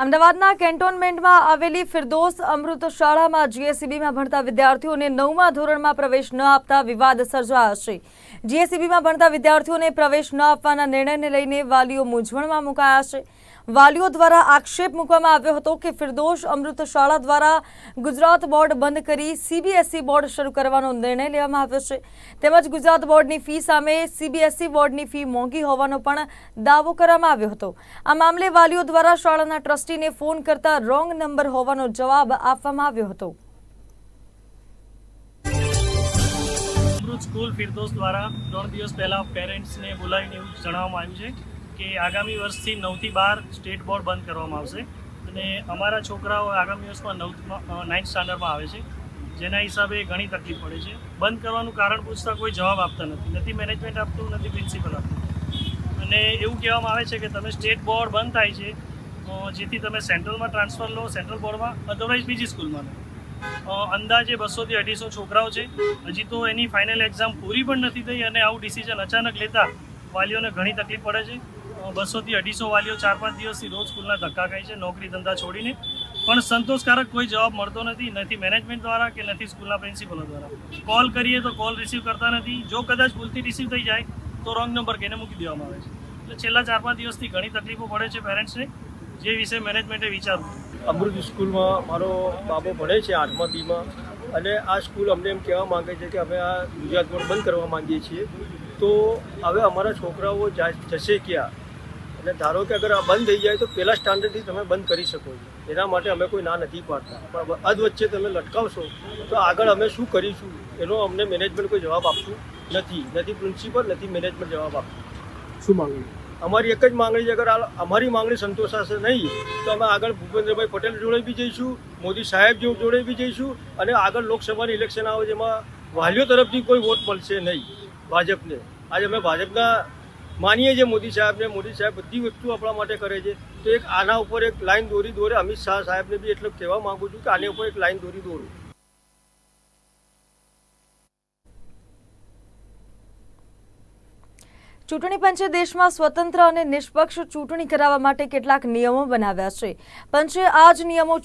અમદાવાદના કેન્ટોનમેન્ટમાં આવેલી ફિરદોસ અમૃત શાળામાં જીએસસીબીમાં ભણતા વિદ્યાર્થીઓને નવમા ધોરણમાં પ્રવેશ ન આપતા વિવાદ સર્જાયો છે જીએસસીબીમાં ભણતા વિદ્યાર્થીઓને પ્રવેશ ન આપવાના નિર્ણયને લઈને વાલીઓ મૂંઝવણમાં મુકાયા છે. વાલીઓ દ્વારા આક્ષેપ મૂકવામાં આવ્યો હતો કે ફિરદોસ અમૃત શાળા દ્વારા ગુજરાત બોર્ડ બંધ કરી સીબીએસઈ બોર્ડ શરૂ કરવાનો નિર્ણય લેવામાં આવ્યો છે. તેમજ ગુજરાત બોર્ડની ફી સામે સીબીએસઈ બોર્ડની ફી મોંઘી હોવાનો પણ દાવો કરવામાં આવ્યો હતો. આ મામલે વાલીઓ દ્વારા શાળાના ટ્રસ્ટીને ફોન કરતા રોંગ નંબર હોવાનો જવાબ આપવામાં આવ્યો હતો. સ્કૂલ ફિરદોસ દ્વારા ત્રણ દિવસ પહેલાં પેરેન્ટ્સને બોલાવીને એવું જણાવવામાં આવ્યું છે કે આગામી વર્ષથી નવથી બાર સ્ટેટ બોર્ડ બંધ કરવામાં આવશે અને અમારા છોકરાઓ આગામી વર્ષમાં નવ નાઇન્થ સ્ટાન્ડર્ડમાં આવે છે. જેના હિસાબે ઘણી તકલીફ પડે છે. બંધ કરવાનું કારણ પૂછતા કોઈ જવાબ આપતા નથી. નથી મેનેજમેન્ટ આપતું, નથી પ્રિન્સિપલ આપતું. અને એવું કહેવામાં આવે છે કે તમે સ્ટેટ બોર્ડ બંધ થાય છે જેથી તમે સેન્ટ્રલમાં ટ્રાન્સફર લો, સેન્ટ્રલ બોર્ડમાં અધરવાઇઝ બીજી સ્કૂલમાં લો. અંદાજે બસોથી અઢીસો છોકરાઓ છે. હજી તો એની ફાઇનલ એક્ઝામ પૂરી પણ નથી થઈ અને આવું ડિસિઝન અચાનક લેતા વાલીઓને ઘણી તકલીફ પડે છે. બસોથી અઢીસો વાલીઓ ચાર પાંચ દિવસથી રોજ સ્કૂલના ધક્કા ખાય છે, નોકરી ધંધા છોડીને. પણ સંતોષકારક કોઈ જવાબ મળતો નથી નથી મેનેજમેન્ટ દ્વારા કે નથી સ્કૂલના પ્રિન્સિપલો દ્વારા. કોલ કરીએ તો કોલ રિસીવ કરતા નથી. જો કદાચ ભૂલથી રિસીવ થઈ જાય, તો રોંગ નંબર કહીને મૂકી દેવામાં આવે છે. એટલે છેલ્લા ચાર પાંચ દિવસથી ઘણી તકલીફો પડે છે પેરેન્ટ્સને જે વિશે મેનેજમેન્ટે વિચારવું અમૃત સ્કૂલમાં મારો બાબો ભણે છે આઠમા બીમાં. અને આ સ્કૂલ અમને એમ કહેવા માંગે છે કે અમે આ ગુજરાત બોર્ડ બંધ કરવા માંગીએ છીએ. તો હવે અમારા છોકરાઓ જશે ક્યાં? અને ધારો કે અગર આ બંધ થઈ જાય તો પહેલા સ્ટાન્ડર્ડથી તમે બંધ કરી શકો છો. એના માટે અમે કોઈ ના નથી પાડતા. પણ અધ વચ્ચે તમે લટકાવશો તો આગળ અમે શું કરીશું? એનો અમને મેનેજમેન્ટ કોઈ જવાબ આપતું નથી. નથી પ્રિન્સિપલ નથી મેનેજમેન્ટ જવાબ આપતું. શું માંગણી અમારી એક જ માંગણી છે, અગર અમારી માંગણી સંતોષાશે નહીં, તો અમે આગળ ભૂપેન્દ્રભાઈ પટેલ જોડે બી જઈશું, મોદી સાહેબ જોડે બી જઈશું, અને આગળ લોકસભાની ઇલેક્શન આવે જેમાં વાલીઓ તરફથી કોઈ વોટ મળશે નહીં, ભાજપને. આજે અમે ભાજપના માનીએ છીએ, મોદી સાહેબને. મોદી સાહેબ બધી વસ્તુ આપણા માટે કરે છે. તો એક આના ઉપર એક લાઈન દોરી દોરે અમિત શાહ સાહેબને બી એટલે કહેવા માંગુ છું કે આની ઉપર એક લાઈન દોરી દોરું. ચૂંટણી પંચે દેશમાં સ્વતંત્ર અને નિષ્પક્ષ ચૂંટણી કરાવવા માટે કેટલાક નિયમો બનાવ્યા છે. પંચે આ જ નિયમો